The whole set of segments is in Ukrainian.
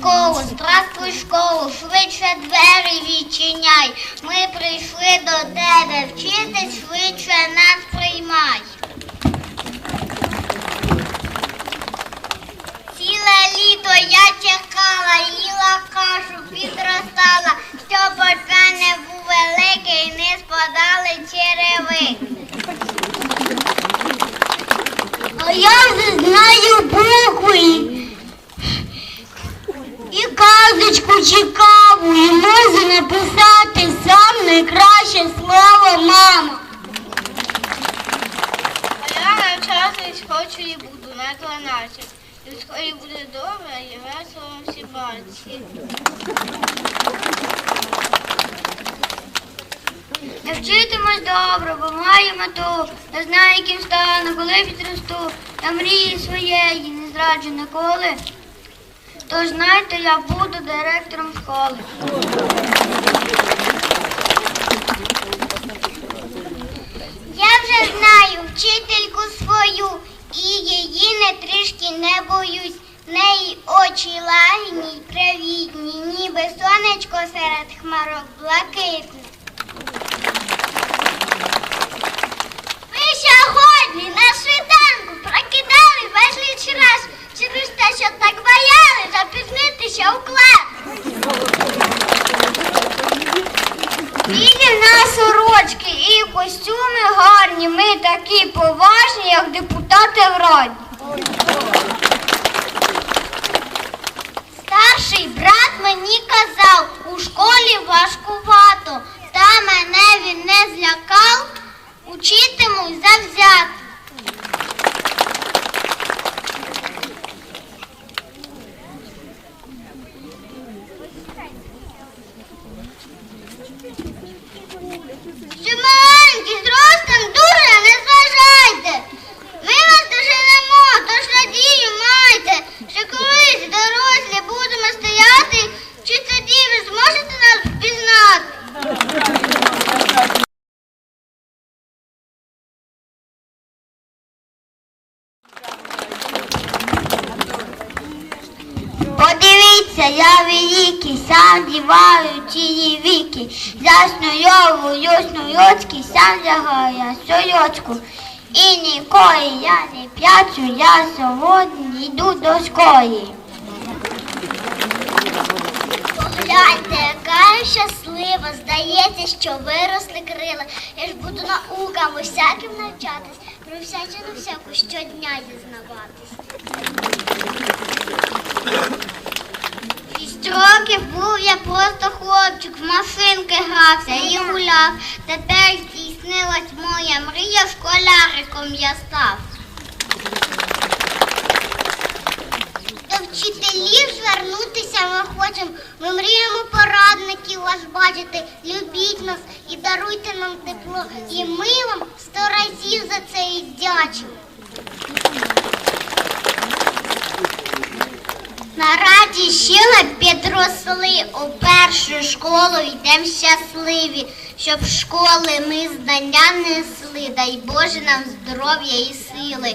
здравствуй, школу, швидше двері відчиняй. Ми прийшли до тебе, вчитись швидше нас приймай. Ціле літо я чекала, їла кашу, підростала, щоб мене був великий, не спадали черевики. А я вже знаю букви і цікаву, і можу написати сам найкраще слово мама. А я навчатись хочу і буду на 12. І в школі буде добре і весело всі бачити. Я вчитимусь добре, бо маю мету. Я знаю, яким стану, коли підросту. Я мрії своєї не зраджу ніколи. Тож знаєте, я буду директором школи. Я вже знаю вчительку свою, і її не трішки не боюсь. В неї очі лагідні привітні, ніби сонечко серед хмарок блакитне. Ми сьогодні на світанку прокидали безліч раз через те, що так бояли запізнитися у клас. Білі в нас сорочки і костюми гарні. Ми такі поважні, як депутати в раді. Старший брат мені казав, у школі важкувато, та мене він не злякав, учитимусь завзято. Заснуйовую снуйоцький, сам лягаю я сойоцьку. І нікої я не п'ячу, я сьогодні йду до школи. Погляньте, яка я щаслива, здається, що виросли крила. Я ж буду наукам усяким навчатись, про всячину всяку щодня дізнаватись. Років був я просто хлопчик, в машинки грався і гуляв. Тепер здійснилась моя мрія, школяриком я став. До вчителів звернутися ми хочемо. Ми мріємо порадників вас бачити. Любіть нас і даруйте нам тепло. І ми вам сто разів за це віддячимо. Раді щила підросли, у першу школу йдемо щасливі, щоб школи ми знання несли, дай Боже нам здоров'я і сили.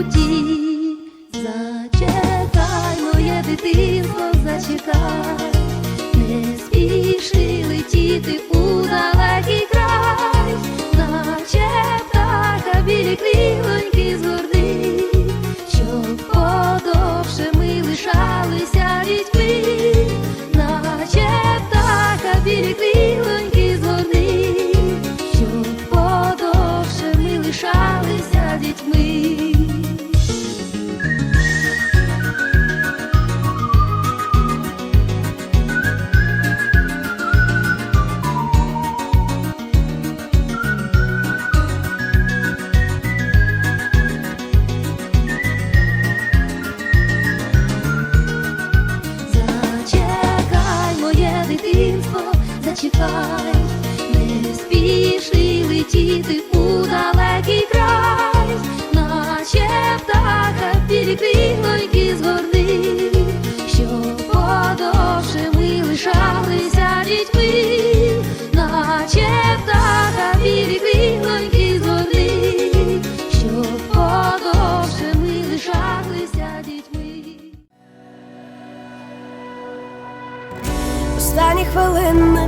І. Зачекай, моє дитинство, зачекай, не спіши летіти у далекий край, наче птаха білі крилоньки згорни, зачекай, не спіши летіти у далекий край, наче птаха крилоньки згорни, щоб подовше ми лишалися дітьми, наче птаха білі крилоньки згорни, щоб подовше ми лишалися дітьми. Останні хвилини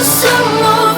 Все, що